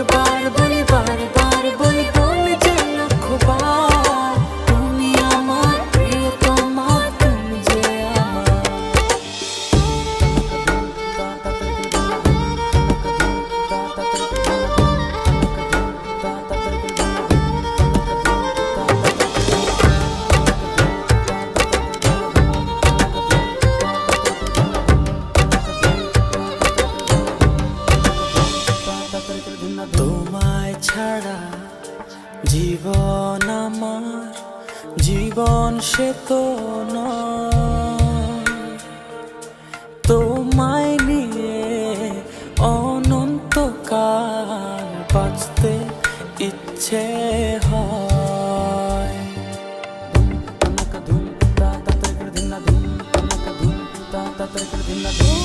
goodbye. জীবন আমার জীবন সে তো তোমায় নিয়ে অনন্তকাল বাঁচতে ইচ্ছে হয় ধুম তাতা ধুম তাতা ধুম তাতা ধুম